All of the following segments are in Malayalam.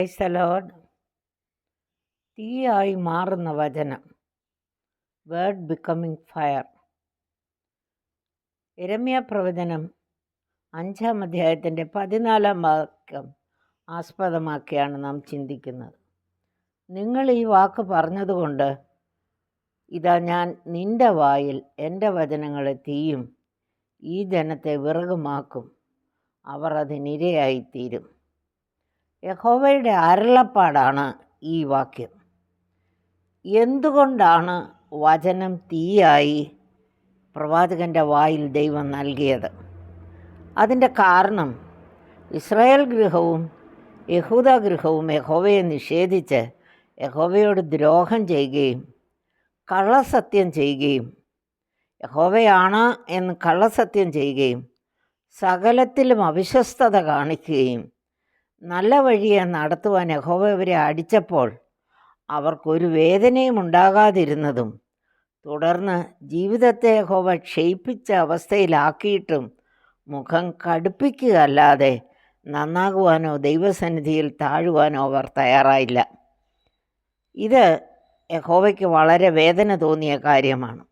പ്രൈസ് ലോഡ് തീയായി മാറുന്ന വചനം. വേർഡ് ബിക്കമിങ് ഫയർ ഇരമ്യ പ്രവചനം അഞ്ചാം അധ്യായത്തിന്റെ പതിനാലാം വാക്യം ആസ്പദമാക്കിയാണ് നാം ചിന്തിക്കുന്നത്. നിങ്ങൾ ഈ വാക്ക് പറഞ്ഞതുകൊണ്ട് ഇതാ ഞാൻ നിന്റെ വായിൽ എന്റെ വചനങ്ങളെ തീയും ഈ ജനത്തെ വിറകുമാക്കും. അവർ അതിനിരയായിത്തീരും. യഹോവയുടെ അരുളപ്പാടാണ് ഈ വാക്യം. എന്തുകൊണ്ടാണ് വചനം തീയായി പ്രവാചകന്റെ വായിൽ ദൈവം നൽകിയത്? അതിന്റെ കാരണം ഇസ്രായേൽ ഗൃഹവും യഹൂദ ഗൃഹവും യഹോവയെ നിഷേധിച്ച് യഹോവയോട് ദ്രോഹം ചെയ്യുകയും കള്ളസത്യം ചെയ്യുകയും യഹോവയാണ് എന്ന് കള്ളസത്യം ചെയ്യുകയും സകലത്തിലും അവിശ്വസ്തത കാണിക്കുകയും നല്ല വഴിയെ നടത്തുവാൻ യഹോവ ഇവരെ അടിച്ചപ്പോൾ അവർക്കൊരു വേദനയും ഉണ്ടാകാതിരുന്നതും തുടർന്ന് ജീവിതത്തെ യഹോവ ക്ഷയിപ്പിച്ച അവസ്ഥയിലാക്കിയിട്ടും മുഖം കടുപ്പിക്കുക അല്ലാതെ നന്നാകുവാനോ ദൈവസന്നിധിയിൽ താഴുവാനോ അവർ തയ്യാറായില്ല. ഇത് യഹോവയ്ക്ക് വളരെ വേദന തോന്നിയ കാര്യമാണ്.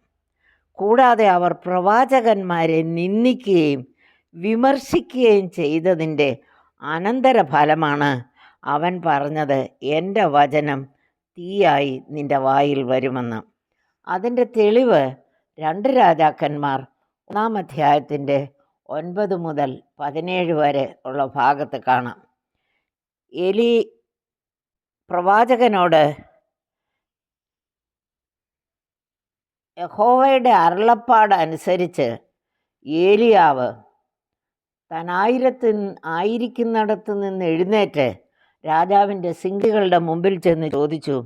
കൂടാതെ അവർ പ്രവാചകന്മാരെ നിന്ദിക്കുകയും വിമർശിക്കുകയും ചെയ്തതിന്റെ അനന്തരഫലമാണ് അവൻ പറഞ്ഞത് എന്റെ വചനം തീയായി നിന്റെ വായിൽ വരുമെന്ന്. അതിന്റെ തെളിവ് രണ്ട് രാജാക്കന്മാർ ഒന്നാം അധ്യായത്തിന്റെ ഒൻപത് മുതൽ പതിനേഴ് വരെ ഉള്ള ഭാഗത്ത് കാണാം. എലി പ്രവാചകനോട് യഹോവയുടെ അരുളപ്പാട് അനുസരിച്ച് ഏലിയാവ് താൻ ആയിരിക്കുന്നിടത്ത് നിന്ന് എഴുന്നേറ്റ് രാജാവിന്റെ സിംഗികളുടെ മുമ്പിൽ ചെന്ന് ചോദിച്ചു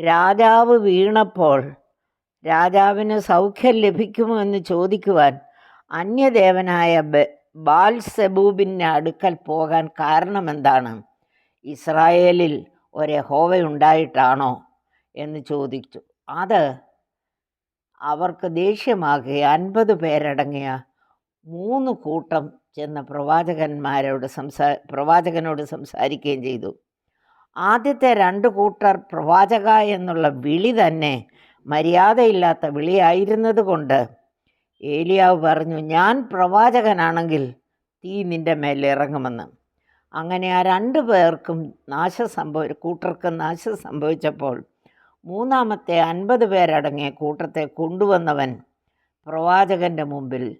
രാജാവ് വീണപ്പോൾ രാജാവിന് സൗഖ്യം ലഭിക്കുമോ എന്ന് ചോദിക്കുവാൻ അന്യദേവനായ ബാൽ സെബൂബിന്റെ അടുക്കൽ പോകാൻ കാരണമെന്താണ് ഇസ്രായേലിൽ ഒരു ഹോവയുണ്ടായിട്ടാണോ എന്ന് ചോദിച്ചു. അത് അവർക്ക് ദേഷ്യമാകുക അൻപത് പേരടങ്ങിയ മൂന്ന് കൂട്ടം ചെന്ന പ്രവാചകന്മാരോട് സംസാ പ്രവാചകനോട് സംസാരിക്കുകയും ചെയ്തു. ആദ്യത്തെ രണ്ട് കൂട്ടർ പ്രവാചക എന്നുള്ള വിളി തന്നെ മര്യാദയില്ലാത്ത വിളിയായിരുന്നത് കൊണ്ട് ഏലിയാവ് പറഞ്ഞു ഞാൻ പ്രവാചകനാണെങ്കിൽ തീ നിന്റെ മേൽ ഇറങ്ങുമെന്ന്. അങ്ങനെ ആ രണ്ട് പേർക്കും നാശ സംഭവ കൂട്ടർക്കും നാശം സംഭവിച്ചപ്പോൾ മൂന്നാമത്തെ അൻപത് പേരടങ്ങിയ കൂട്ടത്തെ കൊണ്ടുവന്നവൻ പ്രവാചകന്റെ മുമ്പിൽ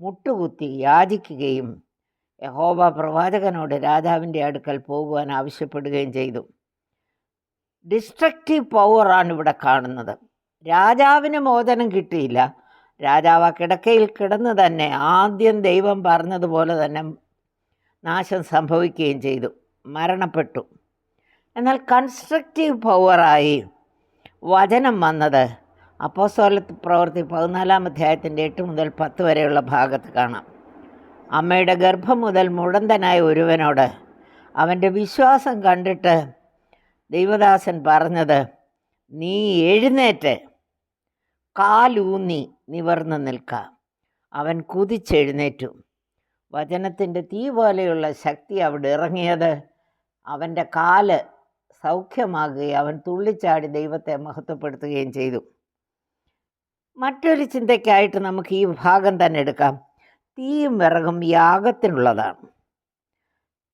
മുട്ടുകുത്തി യാചിക്കുകയും യഹോബ പ്രവാചകനോട് രാജാവിന്റെ അടുക്കൽ പോകുവാൻ ആവശ്യപ്പെടുകയും ചെയ്തു. ഡിസ്ട്രക്റ്റീവ് പവറാണ് ഇവിടെ കാണുന്നത്. രാജാവിന് മോചനം കിട്ടിയില്ല. രാജാവ് ആ കിടക്കയിൽ കിടന്ന് തന്നെ ആദ്യം ദൈവം പറഞ്ഞതുപോലെ തന്നെ നാശം സംഭവിക്കുകയും ചെയ്തു. മരണപ്പെട്ടു. എന്നാൽ കൺസ്ട്രക്റ്റീവ് പവറായി വചനം വന്നത് അപ്പോസ്തല പ്രവൃത്തി പതിനാലാം അധ്യായത്തിന്റെ എട്ട് മുതൽ പത്ത് വരെയുള്ള ഭാഗത്ത് കാണാം. അമ്മയുടെ ഗർഭം മുതൽ മുടന്തനായ ഒരുവനോട് അവന്റെ വിശ്വാസം കണ്ടിട്ട് ദൈവദാസൻ പറഞ്ഞത് നീ എഴുന്നേറ്റ് കാലൂന്നി നിവർന്ന് നിൽക്ക. അവൻ കുതിച്ചെഴുന്നേറ്റു. വചനത്തിന്റെ തീ പോലെയുള്ള ശക്തി അവിടെ ഇറങ്ങിയത് അവന്റെ കാൽ സൗഖ്യമാകുകയും അവൻ തുള്ളിച്ചാടി ദൈവത്തെ മഹത്വപ്പെടുത്തുകയും ചെയ്തു. മറ്റൊരു ചിന്തയ്ക്കായിട്ട് നമുക്ക് ഈ ഭാഗം തന്നെ എടുക്കാം. തീയും വിറകും യാഗത്തിനുള്ളതാണ്.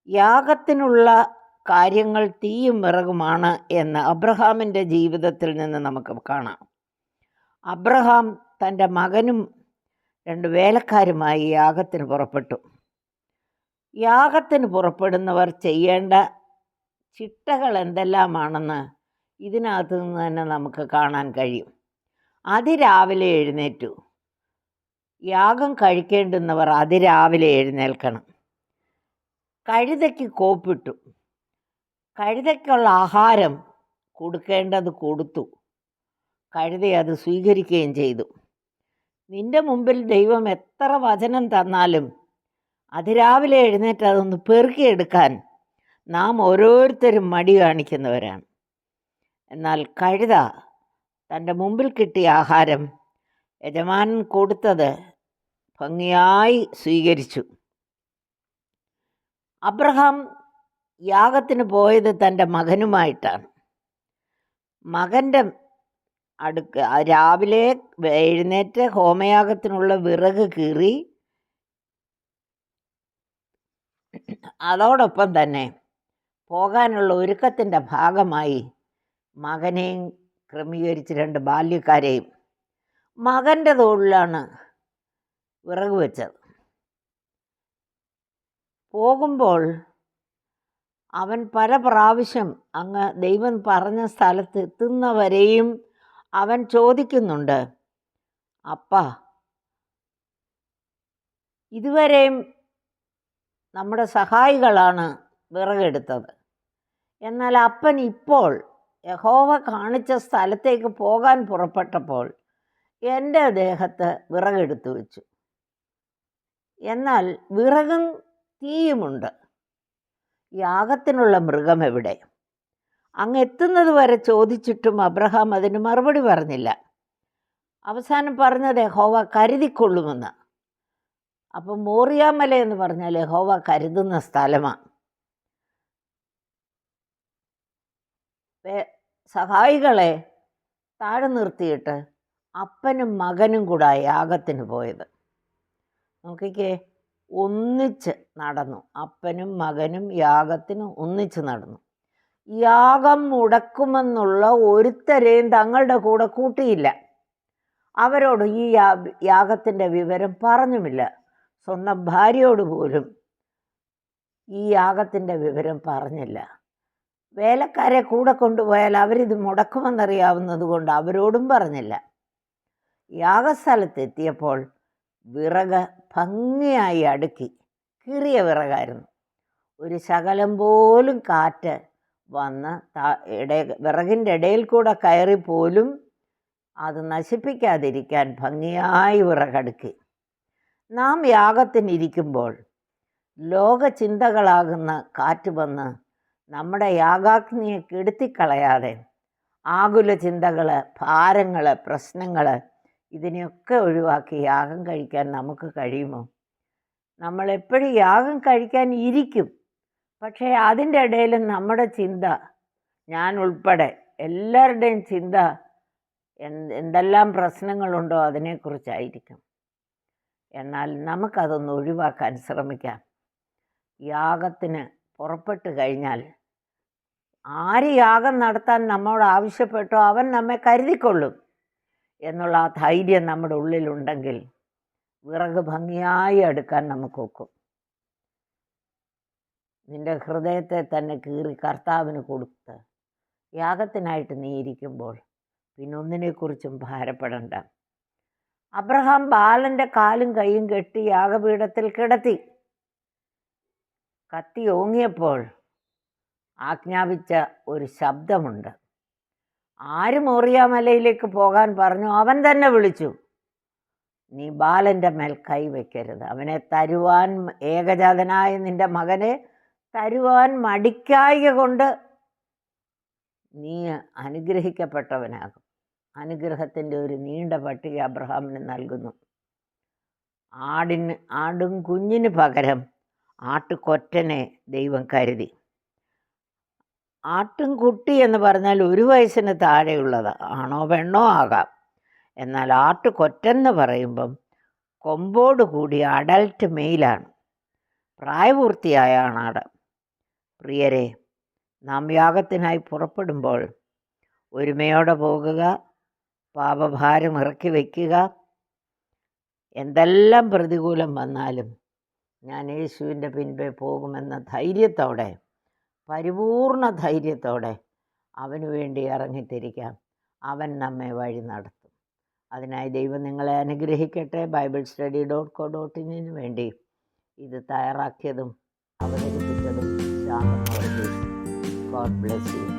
യാഗത്തിനുള്ള കാര്യങ്ങൾ തീയും വിറകുമാണ് എന്ന് അബ്രഹാമിന്റെ ജീവിതത്തിൽ നിന്ന് നമുക്ക് കാണാം. അബ്രഹാം തന്റെ മകനും രണ്ട് വേലക്കാരുമായി യാഗത്തിന് പുറപ്പെട്ടു. യാഗത്തിന് പുറപ്പെടുന്നവർ ചെയ്യേണ്ട ചിട്ടകൾ എന്തെല്ലാമാണെന്ന് ഇതിനകത്തു നിന്ന് തന്നെ നമുക്ക് കാണാൻ കഴിയും. അതിരാവിലെ എഴുന്നേറ്റു. യാഗം കഴിക്കേണ്ടുന്നവർ അതിരാവിലെ എഴുന്നേൽക്കണം. കഴുതയ്ക്ക് കോപ്പിട്ടു. കഴുതയ്ക്കുള്ള ആഹാരം കൊടുക്കേണ്ടത് കൊടുത്തു. കഴുത അത് സ്വീകരിക്കുകയും ചെയ്തു. നിന്റെ മുമ്പിൽ ദൈവം എത്ര വചനം തന്നാലും അതിരാവിലെ എഴുന്നേറ്റ് അതൊന്ന് പെറുക്കിയെടുക്കാൻ നാം ഓരോരുത്തരും മടി കാണിക്കുന്നവരാണ്. എന്നാൽ കഴുത തന്റെ മുമ്പിൽ കിട്ടിയ ആഹാരം യജമാനൻ കൊടുത്തത് ഭംഗിയായി സ്വീകരിച്ചു. അബ്രഹാം യാഗത്തിന് പോയത് തന്റെ മകനുമായിട്ടാണ്. മകന്റെ അടുക്ക രാവിലെ എഴുന്നേറ്റ് ഹോമയാഗത്തിനുള്ള വിറക് കീറി അതോടൊപ്പം തന്നെ പോകാനുള്ള ഒരുക്കത്തിന്റെ ഭാഗമായി മകനെയും ക്രമീകരിച്ച് രണ്ട് ബാല്യക്കാരെയും മകന്റെ തോളിലാണ് വിറക് വെച്ചത്. പോകുമ്പോൾ അവൻ പല പ്രാവശ്യം അങ്ങ് ദൈവം പറഞ്ഞ സ്ഥലത്ത് എത്തുന്നവരെയും അവൻ ചോദിക്കുന്നുണ്ട് അപ്പ ഇതുവരെയും നമ്മുടെ സഹായികളാണ് വിറകെടുത്തത്. എന്നാൽ അപ്പൻ ഇപ്പോൾ യഹോവ കാണിച്ച സ്ഥലത്തേക്ക് പോകാൻ പുറപ്പെട്ടപ്പോൾ എന്റെ ദേഹത്ത് വിറകെടുത്തു വെച്ചു. എന്നാൽ വിറകും തീയുമുണ്ട്. യാഗത്തിനുള്ള മൃഗം എവിടെ? അങ്ങ് എത്തുന്നത് വരെ ചോദിച്ചിട്ടും അബ്രഹാം അതിന് മറുപടി പറഞ്ഞില്ല. അവസാനം പറഞ്ഞത് യഹോവ കരുതിക്കൊള്ളുമെന്ന്. അപ്പം മോറിയാമല എന്ന് പറഞ്ഞാൽ യഹോവ കരുതുന്ന സ്ഥലമാണ് സഹായികളെ താഴെ നിർത്തിയിട്ട് അപ്പനും മകനും കൂടെ യാഗത്തിന് പോയത്. നോക്കിക്കേ ഒന്നിച്ച് നടന്നു. അപ്പനും മകനും യാഗത്തിന് ഒന്നിച്ച് നടന്നു. യാഗം മുടക്കുമെന്നുള്ള ഒരുത്തരെയും തങ്ങളുടെ കൂടെ കൂട്ടിയില്ല. അവരോട് ഈ യാഗത്തിന്റെ വിവരം പറഞ്ഞുമില്ല. സ്വന്തം ഭാര്യയോട് പോലും ഈ യാഗത്തിന്റെ വിവരം പറഞ്ഞില്ല. വേലക്കാരെ കൂടെ കൊണ്ടുപോയാൽ അവരിത് മുടക്കുമെന്നറിയാവുന്നത് കൊണ്ട് അവരോടും പറഞ്ഞില്ല. യാഗസ്ഥലത്തെത്തിയപ്പോൾ വിറക് ഭംഗിയായി അടുക്കി. കീറിയ വിറകായിരുന്നു. ഒരു ശകലം പോലും കാറ്റ് വന്ന് ഇട വിറകിന്റെ ഇടയിൽ കൂടെ കയറി പോലും അത് നശിപ്പിക്കാതിരിക്കാൻ ഭംഗിയായി വിറകടുക്കി. നാം യാഗത്തിനിരിക്കുമ്പോൾ ലോകചിന്തകളാകുന്ന കാറ്റ് വന്ന് നമ്മുടെ യാഗാഗ്നിയെ കെടുത്തിക്കളയാതെ ആകുല ചിന്തകൾ ഭാരങ്ങൾ പ്രശ്നങ്ങൾ ഇതിനെയൊക്കെ ഒഴിവാക്കി യാഗം കഴിക്കാൻ നമുക്ക് കഴിയുമോ? നമ്മൾ എപ്പോഴും യാഗം കഴിക്കാൻ ഇരിക്കും. പക്ഷേ അതിന്റെ ഇടയിൽ നമ്മുടെ ചിന്ത ഞാൻ ഉൾപ്പെടെ എല്ലാവരുടെയും ചിന്ത എന്തെല്ലാം പ്രശ്നങ്ങളുണ്ടോ അതിനെക്കുറിച്ചായിരിക്കും. എന്നാൽ നമുക്കതൊന്ന് ഒഴിവാക്കാൻ ശ്രമിക്കാം. യാഗത്തിന് പുറപ്പെട്ട് കഴിഞ്ഞാൽ ആര് യാഗം നടത്താൻ നമ്മോട് ആവശ്യപ്പെട്ടോ അവൻ നമ്മെ കരുതിക്കൊള്ളും എന്നുള്ള ആ ധൈര്യം നമ്മുടെ ഉള്ളിലുണ്ടെങ്കിൽ വിറക് ഭംഗിയായി അടുക്കാൻ നമുക്ക് ഒക്കും. നിന്റെ ഹൃദയത്തെ തന്നെ കീറി കർത്താവിന് കൊടുത്ത് യാഗത്തിനായിട്ട് നീ ഇരിക്കുമ്പോൾ പിന്നെ ഒന്നിനെക്കുറിച്ചും ഭാരപ്പെടണ്ട. അബ്രഹാം ബാലന്റെ കാലും കൈയും കെട്ടി യാഗപീഠത്തിൽ കിടത്തി. കത്തി ഓങ്ങിയപ്പോൾ ആജ്ഞാപിച്ച ഒരു ശബ്ദമുണ്ട്. ആര് മോറിയാമലയിലേക്ക് പോകാൻ പറഞ്ഞു അവൻ തന്നെ വിളിച്ചു. നീ ബാലന്റെ മേൽ കൈവയ്ക്കരുത് അവനെ തരുവാൻ ഏകജാതനായ നിന്റെ മകനെ തരുവാൻ മടിക്കായിക കൊണ്ട് നീ അനുഗ്രഹിക്കപ്പെട്ടവനാകും. അനുഗ്രഹത്തിന്റെ ഒരു നീണ്ട പട്ടിക അബ്രഹാമിന് നൽകുന്നു. ആടിന് ആടും കുഞ്ഞിന് പകരം ആട്ടുകൊറ്റനെ ദൈവം കരുതി. ആട്ടുംകുട്ടി എന്ന് പറഞ്ഞാൽ ഒരു വയസ്സിന് താഴെയുള്ളത് ആണോ പെണ്ണോ ആകാം. എന്നാൽ ആട്ടുകൊറ്റെന്ന് പറയുമ്പം കൊമ്പോട് കൂടി അഡൽട്ട് മെയിലാണ്. പ്രായപൂർത്തിയായ ആണാട് പ്രിയരെ നാം യാഗത്തിനായി പുറപ്പെടുമ്പോൾ ഒരുമയോടെ പോകുക പാപഭാരം ഇറക്കി വയ്ക്കുക. എന്തെല്ലാം പ്രതികൂലം വന്നാലും ഞാൻ യേശുവിന്റെ പിൻപേ പോകുമെന്ന ധൈര്യത്തോടെ പരിപൂർണ ധൈര്യത്തോടെ അവന് വേണ്ടി ഇറങ്ങിത്തിരിക്കാം. അവൻ നമ്മെ വഴി നടത്തും. അതിനായി ദൈവം നിങ്ങളെ അനുഗ്രഹിക്കട്ടെ. Bible study dot co dot ഇന്നിന് വേണ്ടി ഇത് തയ്യാറാക്കിയതും അവതരിപ്പിച്ചതും ഗോഡ് ബ്ലെസ് യു